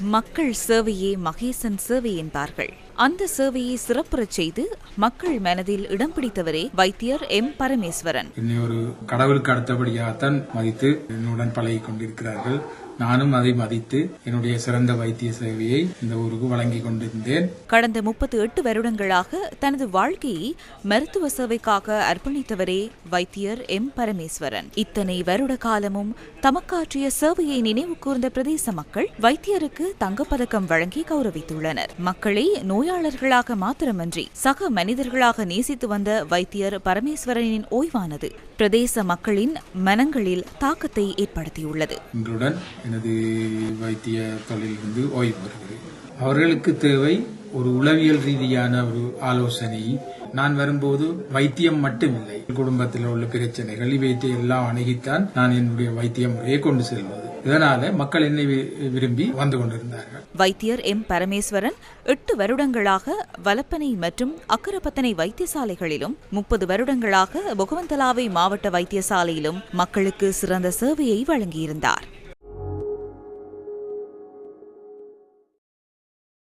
மக்கள் சேவையே மகேசன் சேவை என்பார்கள். அந்த சேவையை சிறப்புறச் செய்து மக்கள் மனதில் இடம் பிடித்தவரே வைத்தியர் எம். பரமேஸ்வரன். என்னை ஒரு கடவுளுக்கு அடுத்தபடியாகத்தான் மதித்து என்னுடன் பழகிக் கொண்டிருக்கிறார்கள். நானும் அதை மதித்து என்னுடைய சிறந்த வைத்திய சேவையை இந்த ஊருக்கு வழங்கிக் கொண்டிருந்தேன். கடந்த முப்பத்து எட்டு வருடங்களாக தனது வாழ்க்கையை மருத்துவ சேவைக்காக அர்ப்பணித்தவரே வைத்தியர் எம். பரமேஸ்வரன். இத்தனை வருட காலமும் தமக்காற்றிய சேவையை நினைவு கூர்ந்த பிரதேச மக்கள் வைத்தியருக்கு தங்கப்பதக்கம் வழங்கி கௌரவித்துள்ளனர். மக்களை நோயாளர்களாக மாத்திரமன்றி சக மனிதர்களாக நேசித்து வந்த வைத்தியர் பரமேஸ்வரனின் ஓய்வானது பிரதேச மக்களின் மனங்களில் தாக்கத்தை ஏற்படுத்தியுள்ளது. இன்றுடன் எனது வைத்திய தொழிலிருந்து ஓய்வு பெறுகிறேன். அவர்களுக்கு தேவை ஒரு உளவியல் ரீதியான ஒரு ஆலோசனை. நான் வரும்போது வைத்தியம் மட்டுமில்லை. குடும்பத்தில் உள்ள பிரச்சனைகள் இவற்றை எல்லாம் அணுகித்தான் நான் என்னுடைய வைத்திய முறையை கொண்டு செல்வது. இதனால மக்கள் என்னை விரும்பி வந்து கொண்டிருந்தார்கள். வைத்தியர் எம். பரமேஸ்வரன் எட்டு வருடங்களாக வலப்பனை மற்றும் அக்கரப்பத்தனை வைத்தியசாலைகளிலும் முப்பது வருடங்களாக பொகவந்தலாவை மாவட்ட வைத்தியசாலையிலும் மக்களுக்கு சிறந்த சேவையை வழங்கியிருந்தார்.